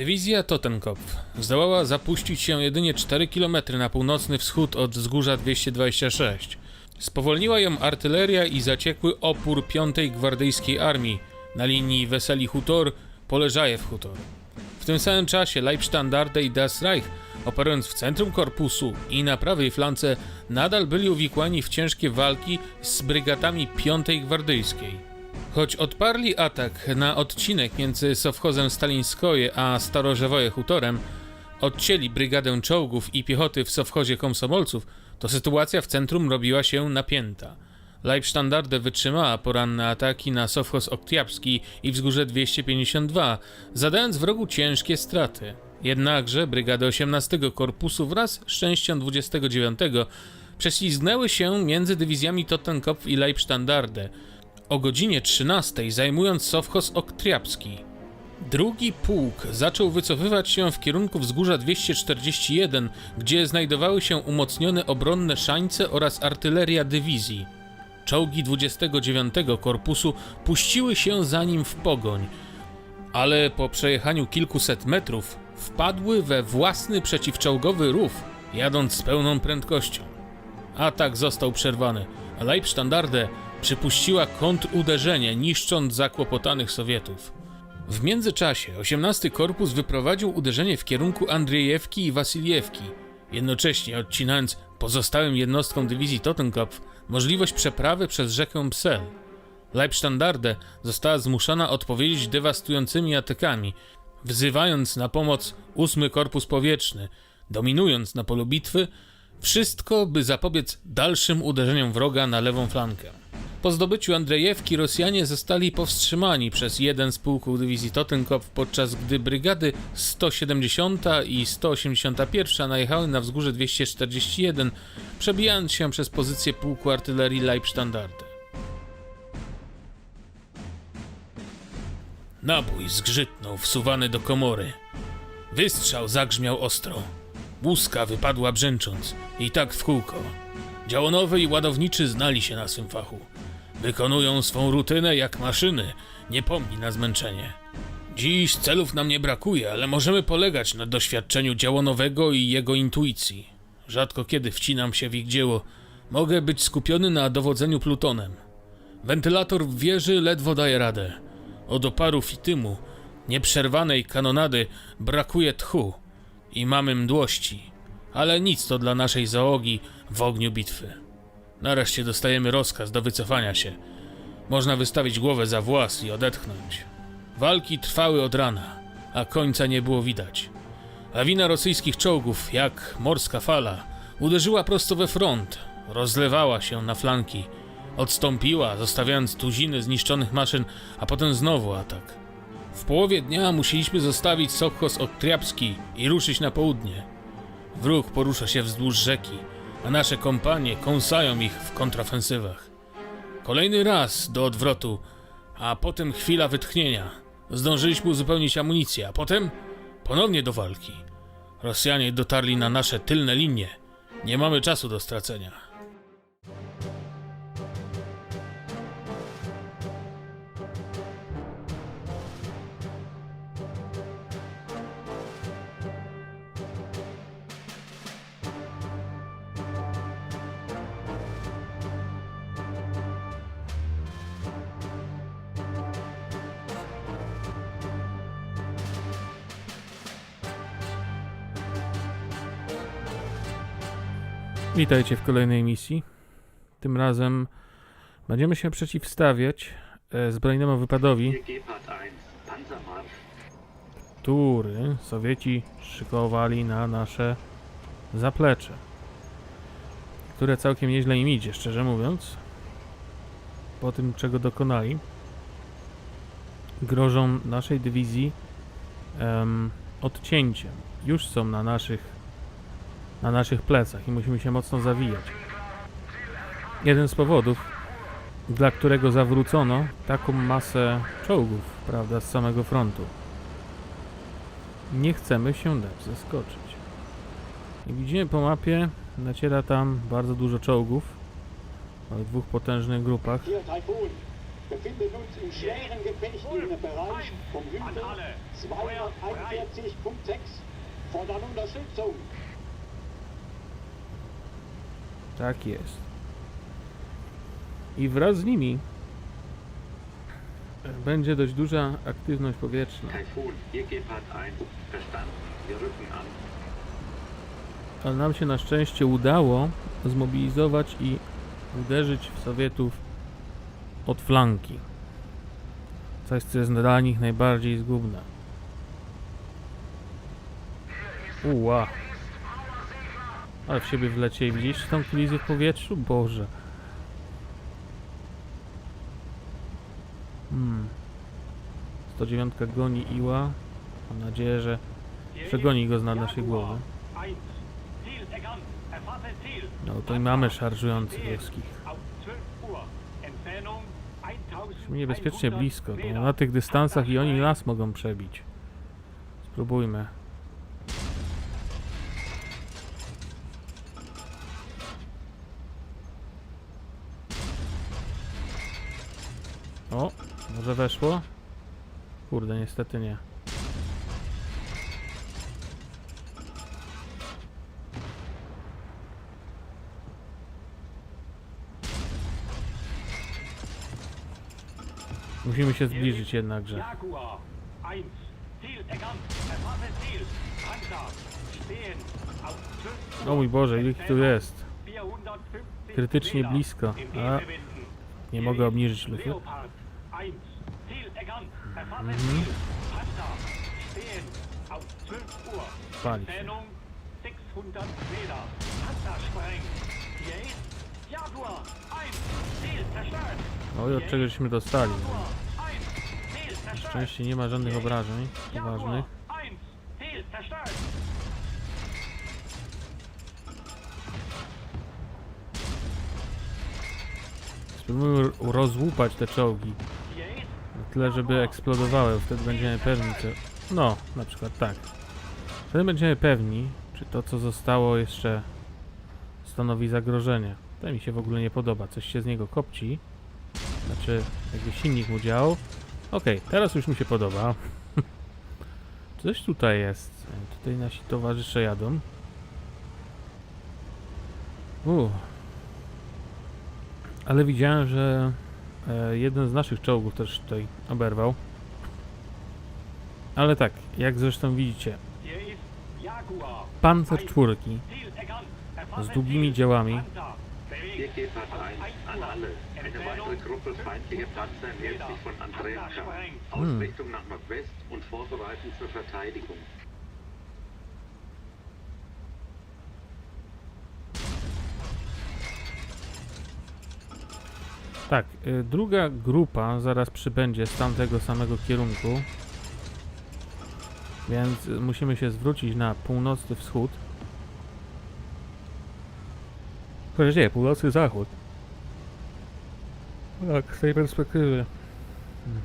Dywizja Totenkopf zdołała zapuścić się jedynie 4 km na północny wschód od wzgórza 226. Spowolniła ją artyleria i zaciekły opór 5 Gwardyjskiej Armii na linii Weseli Hutor, Poleżajew Hutor. W tym samym czasie Leibstandarte i Das Reich, operując w centrum korpusu i na prawej flance, nadal byli uwikłani w ciężkie walki z brygadami 5 Gwardyjskiej. Choć odparli atak na odcinek między Sowchozem Stalińskoje a Starożewoje Hutorem, odcięli brygadę czołgów i piechoty w Sowchozie Komsomolców, to sytuacja w centrum robiła się napięta. Leibstandarde wytrzymała poranne ataki na Sowchoz Oktiabski i wzgórze 252, zadając wrogu ciężkie straty. Jednakże brygady 18 Korpusu wraz z częścią 29 prześlizgnęły się między dywizjami Totenkopf i Leibstandarde, o godzinie 13 zajmując Sowchoz Oktriapski. Drugi pułk zaczął wycofywać się w kierunku wzgórza 241, gdzie znajdowały się umocnione obronne szańce oraz artyleria dywizji. Czołgi 29 Korpusu puściły się za nim w pogoń, ale po przejechaniu kilkuset metrów wpadły we własny przeciwczołgowy rów, jadąc z pełną prędkością. Atak został przerwany, a Leibstandarde przypuściła kontruderzenie, niszcząc zakłopotanych Sowietów. W międzyczasie 18 Korpus wyprowadził uderzenie w kierunku Andrzejewki i Wasiliewki, jednocześnie odcinając pozostałym jednostkom dywizji Totenkopf możliwość przeprawy przez rzekę Psel. Leibstandarde została zmuszona odpowiedzieć dewastującymi atakami, wzywając na pomoc 8 Korpus Powietrzny, dominując na polu bitwy, wszystko by zapobiec dalszym uderzeniom wroga na lewą flankę. Po zdobyciu Andrzejewki Rosjanie zostali powstrzymani przez jeden z pułków dywizji Totenkopf, podczas gdy brygady 170 i 181 najechały na wzgórze 241, przebijając się przez pozycję pułku artylerii Leibstandarte. Nabój zgrzytnął wsuwany do komory. Wystrzał zagrzmiał ostro. Łuska wypadła brzęcząc i tak w kółko. Działonowy i ładowniczy znali się na swym fachu. Wykonują swą rutynę jak maszyny, nie pomni na zmęczenie. Dziś celów nam nie brakuje, ale możemy polegać na doświadczeniu działonowego i jego intuicji. Rzadko kiedy wcinam się w ich dzieło. Mogę być skupiony na dowodzeniu plutonem. Wentylator w wieży ledwo daje radę. Od oparu fitymu, nieprzerwanej kanonady, brakuje tchu i mamy mdłości. Ale nic to dla naszej załogi w ogniu bitwy. Nareszcie dostajemy rozkaz do wycofania się. Można wystawić głowę za włas i odetchnąć. Walki trwały od rana, a końca nie było widać. Lawina rosyjskich czołgów, jak morska fala, uderzyła prosto we front, rozlewała się na flanki, odstąpiła, zostawiając tuziny zniszczonych maszyn, a potem znowu atak. W połowie dnia musieliśmy zostawić Sokos Oktriapski i ruszyć na południe. Wróg porusza się wzdłuż rzeki, a nasze kompanie kąsają ich w kontrafensywach. Kolejny raz do odwrotu, a potem chwila wytchnienia. Zdążyliśmy uzupełnić amunicję, a potem ponownie do walki. Rosjanie dotarli na nasze tylne linie. Nie mamy czasu do stracenia. Witajcie w kolejnej misji. Tym razem będziemy się przeciwstawiać e, zbrojnemu wypadowi, Hier Gepard 1, Panzermarsch. który Sowieci szykowali na nasze zaplecze. Które całkiem nieźle im idzie, szczerze mówiąc. Po tym, czego dokonali, grożą naszej dywizji em, odcięciem. Już są na naszych na naszych plecach i musimy się mocno zawijać. Jeden z powodów, dla którego zawrócono taką masę czołgów, prawda, z samego frontu. Nie chcemy się dać zaskoczyć. Jak widzimy po mapie, naciera tam bardzo dużo czołgów, w dwóch potężnych grupach. Befinden uns im schweren Gefecht Bereich vom Hügel 241.6. Fordern Unterstützung. Tak jest. I wraz z nimi będzie dość duża aktywność powietrzna. Taifun, hier Gepard 1. Verstanden. Wir rücken an. Ale nam się na szczęście udało zmobilizować i uderzyć w Sowietów od flanki. Coś, co jest dla nich najbardziej zgubne. Uła. Ale w siebie wlecieli. Widzisz tą kolizję w powietrzu? Boże. Hmm. 109 goni Iła. Mam nadzieję, że przegoni go z nad naszej głowy. No to i mamy szarżujących ruskich. Niebezpiecznie blisko, bo na tych dystansach i oni nas mogą przebić. Spróbujmy. Weszło? Kurde, niestety nie. Musimy się zbliżyć jednakże. Jaguar 1. Ziel erkannt. Erfasst Ziel. Panzer. Stehen. Auf 12 O mój Boże, ile ich tu jest. 450 Krytycznie blisko. A, nie mogę obniżyć lufy. Leopard 1. Mhm. Auf 12 Uhr. Pali się. Entfernung 600 Meter. Panzer sprengt. Hier ist Jaguar 1. Ziel zerstört. Oj, od czegośmy No dostali. Jaguar 1. Ziel zerstört. Szczęście nie ma żadnych obrażeń poważnych. 1. Ziel zerstört. Spróbujmy rozłupać te czołgi. Tyle, żeby eksplodowały. Wtedy będziemy pewni, czy... No, na przykład tak. Wtedy będziemy pewni, czy to, co zostało jeszcze stanowi zagrożenie. To mi się w ogóle nie podoba. Coś się z niego kopci. Znaczy, jakby silnik mu działał. Okej, teraz już mi się podoba. Coś tutaj jest. Tutaj nasi towarzysze jadą. Uuu. Ale widziałem, że e, jeden z naszych czołgów też tutaj oberwał. Ale tak, jak zresztą widzicie, pancer czwórki z długimi działami Panzer. Tak, y, druga grupa zaraz przybędzie z tamtego samego kierunku. Więc musimy się zwrócić na północny wschód. Chociaż nie, północny zachód. Tak, z tej perspektywy. Hmm.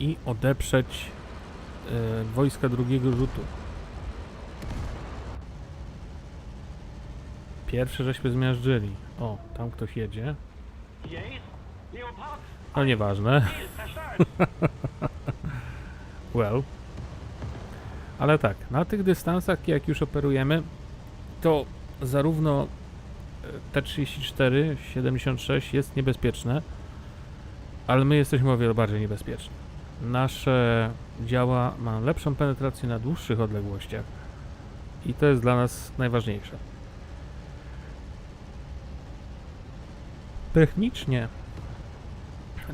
I odeprzeć y, wojska drugiego rzutu. Pierwsze żeśmy zmiażdżyli. O, tam ktoś jedzie. No nieważne. Well. Ale tak, na tych dystansach, jak już operujemy, to zarówno e, T-34, 76 jest niebezpieczne, ale my jesteśmy o wiele bardziej niebezpieczni. Nasze działa mają lepszą penetrację na dłuższych odległościach i to jest dla nas najważniejsze. Technicznie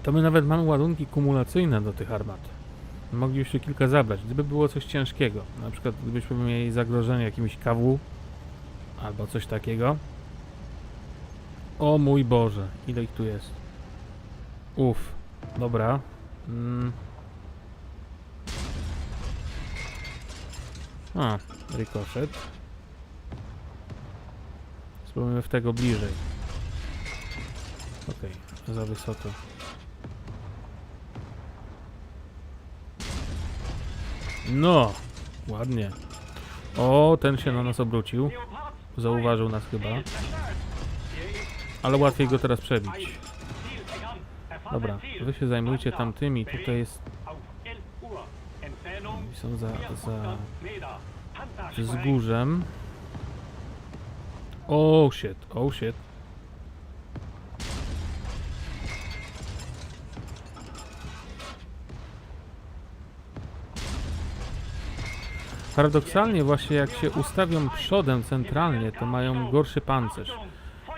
to my nawet mamy ładunki kumulacyjne do tych armat. Moglibyśmy kilka zabrać, gdyby było coś ciężkiego. Na przykład gdybyśmy mieli zagrożenie jakimś KW albo coś takiego. O mój Boże, ile ich tu jest. Uff, dobra. Mm. A, rykoszet. Spróbujmy w tego bliżej. Okej, za wysoko. No, ładnie. O, ten się na nas obrócił. Zauważył nas chyba. Ale łatwiej go teraz przebić. Dobra, wy się zajmujcie tamtymi, tutaj jest, Auf 11 Uhr. Entfernung są za, za 400 Meter. Panzer wzgórzem. Oh shit, oh shit. Paradoksalnie właśnie jak się ustawią przodem centralnie, to mają gorszy pancerz.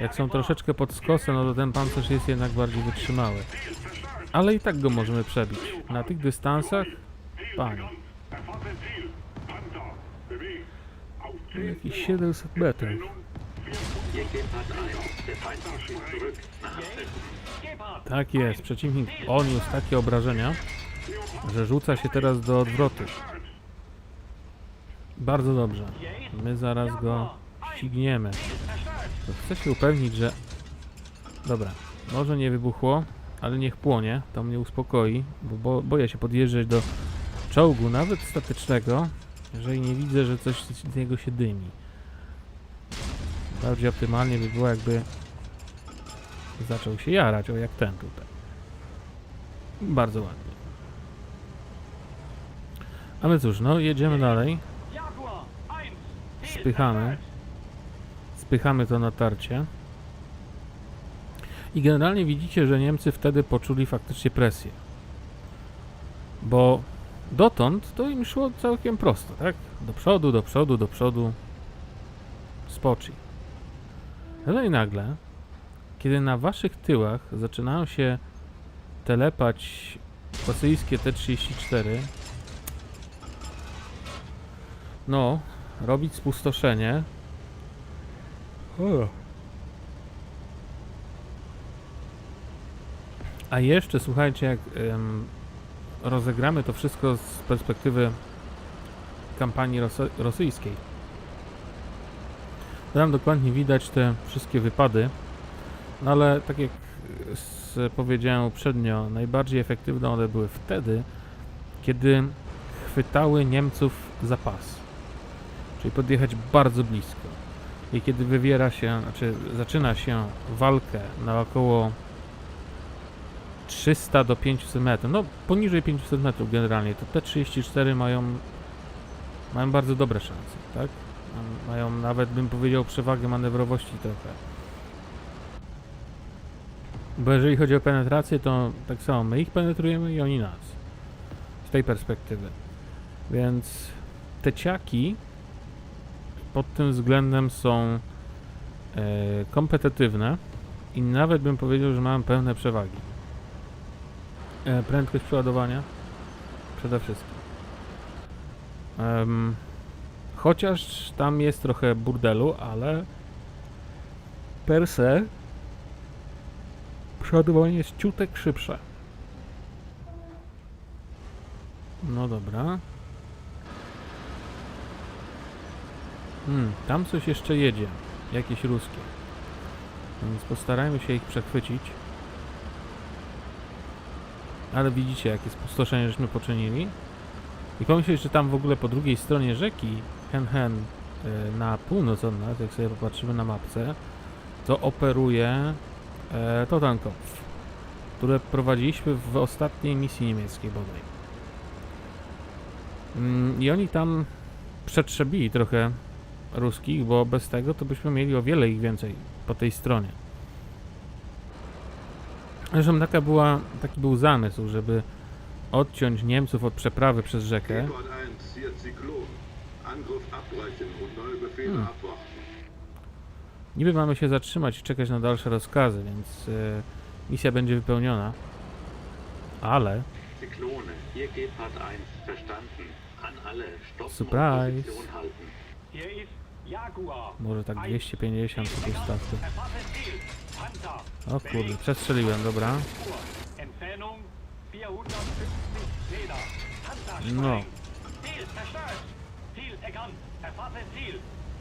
Jak są troszeczkę pod skosem, no to ten pancerz jest jednak bardziej wytrzymały. Ale i tak go możemy przebić. Na tych dystansach, panie. Jakieś 700 metrów. Hier Gepard 1. Der Feind schießt zurück. Nach Westen. Gepard. Tak jest, przeciwnik odniósł takie obrażenia, że rzuca się teraz do odwrotu. Bardzo dobrze. My zaraz go ścigniemy. Chcę się upewnić, że... Dobra, może nie wybuchło, ale niech płonie, to mnie uspokoi, bo, bo boję się podjeżdżać do czołgu, nawet statycznego, jeżeli nie widzę, że coś z niego się dymi. Bardziej optymalnie by było, jakby zaczął się jarać, o jak ten tutaj. Bardzo ładnie. Ale cóż, no jedziemy dalej. Jaguar 1. Spychamy. Spychamy to natarcie. I generalnie widzicie, że Niemcy wtedy poczuli faktycznie presję. Bo dotąd to im szło całkiem prosto, tak? Do przodu, do przodu, do przodu. Spoczy. Ale i nagle, kiedy na waszych tyłach zaczynają się telepać rosyjskie T-34, no, robić spustoszenie. A jeszcze słuchajcie, jak em, rozegramy to wszystko z perspektywy kampanii rosyjskiej. Tam dokładnie widać te wszystkie wypady, no ale tak jak powiedziałem uprzednio, najbardziej efektywne one były wtedy, kiedy chwytały Niemców za pas czyli podjechać bardzo blisko. I kiedy wywiera się, znaczy zaczyna się walkę na około 300 do 500 metrów, no poniżej 500 metrów generalnie, to te 34 mają mają bardzo dobre szanse, tak? Mają nawet, bym powiedział, przewagę manewrowości trochę. Bo jeżeli chodzi o penetrację, to tak samo my ich penetrujemy i oni nas. Z tej perspektywy. Więc te ciaki pod tym względem są e, kompetytywne i nawet bym powiedział, że mają pełne przewagi. E, prędkość przeładowania przede wszystkim. Chociaż tam jest trochę burdelu, ale per se przeładowanie jest ciutek szybsze. No dobra. Hmm, tam coś jeszcze jedzie. Jakieś ruskie. Więc postarajmy się ich przechwycić. Ale widzicie, jakie spustoszenie żeśmy poczynili. I pomyśleć, że tam w ogóle po drugiej stronie rzeki, Hen Hen, e, na północ od nas, jak sobie popatrzymy na mapce, to operuje e, Totenkopf, które prowadziliśmy w ostatniej misji niemieckiej bodaj. Mm, I oni tam przetrzebili trochę ruskich, bo bez tego to byśmy mieli o wiele ich więcej po tej stronie. Zresztą taka była, taki był zamysł, żeby odciąć Niemców od przeprawy przez rzekę. Gepard 1, hier Zyklon. Angriff abbrechen und neue Befehle Hm. abwarten. Niby mamy się zatrzymać i czekać na dalsze rozkazy, więc e, misja będzie wypełniona. Ale Zyklone. Hier Gepard 1. Verstanden. An alle. Stoppen Surprise. Może tak 250 tu. Panzer. O kurde, przestrzeliłem, dobra. Uhr. Entfernung 450 Meter. Panzer No.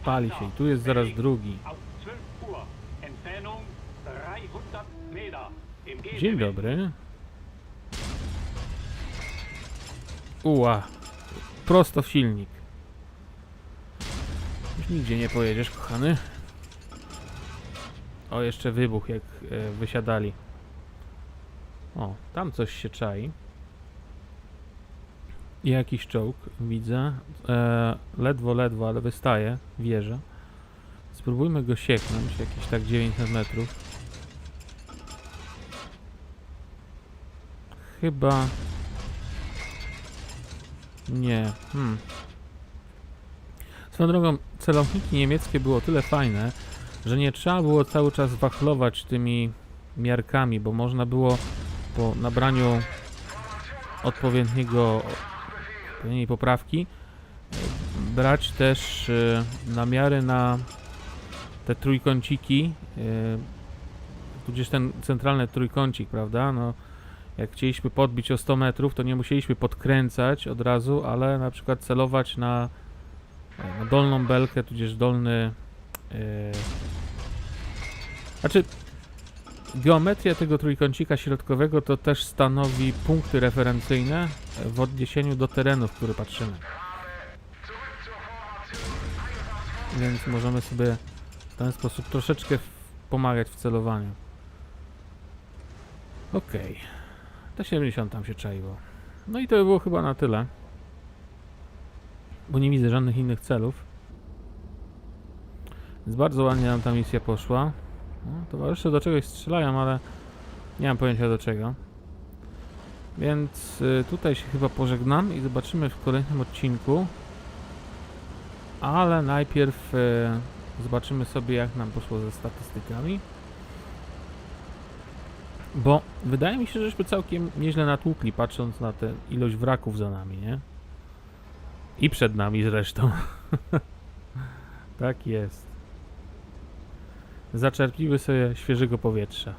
Pali się i tu jest zaraz drugi. Auf 12 Uhr. Entfernung 300 Meter. Im Dzień dobry. Uła. Prosto w silnik. Nigdzie nie pojedziesz, kochany. O, jeszcze wybuch, jak e, wysiadali. O, tam coś się czai. Jakiś czołg, widzę. E, ledwo, ledwo, ale wystaje, wieża. Spróbujmy go sieknąć, jakieś tak 900 metrów. Chyba... Nie, hmm. Swoją drogą, celowniki niemieckie było tyle fajne, że nie trzeba było cały czas wachlować tymi miarkami, bo można było po nabraniu odpowiedniego odpowiedniej poprawki e, brać też e, namiary na te trójkąciki e, tudzież ten centralny trójkącik, prawda? No, jak chcieliśmy podbić o 100 metrów, to nie musieliśmy podkręcać od razu, ale na przykład celować na, na dolną belkę, tudzież dolny e, znaczy Geometria tego trójkącika środkowego to też stanowi punkty referencyjne w odniesieniu do terenu, w który patrzymy. Więc możemy sobie w ten sposób troszeczkę pomagać w celowaniu. Okej. T70 tam się czaiło. No i to by było chyba na tyle. Bo nie widzę żadnych innych celów. Więc bardzo ładnie nam ta misja poszła. No, towarzysze do czegoś strzelają, ale nie mam pojęcia do czego. Więc y, tutaj się chyba pożegnam i zobaczymy w kolejnym odcinku. Ale najpierw y, zobaczymy sobie jak nam poszło ze statystykami. Bo wydaje mi się, żeśmy całkiem nieźle natłukli, patrząc na tę ilość wraków za nami, nie? I przed nami zresztą. tak jest zaczerpniły sobie świeżego powietrza.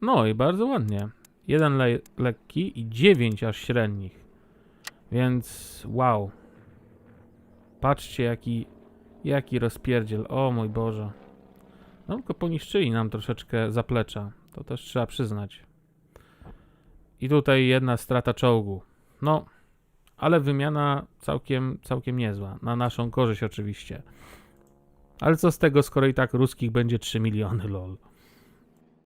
No i bardzo ładnie. Jeden le lekki i dziewięć aż średnich. Więc wow. Patrzcie jaki, jaki rozpierdziel. O mój Boże. No tylko poniszczyli nam troszeczkę zaplecza. To też trzeba przyznać. I tutaj jedna strata czołgu. No, ale wymiana całkiem, całkiem niezła. Na naszą korzyść oczywiście. Ale co z tego, skoro i tak ruskich będzie 3 miliony, lol.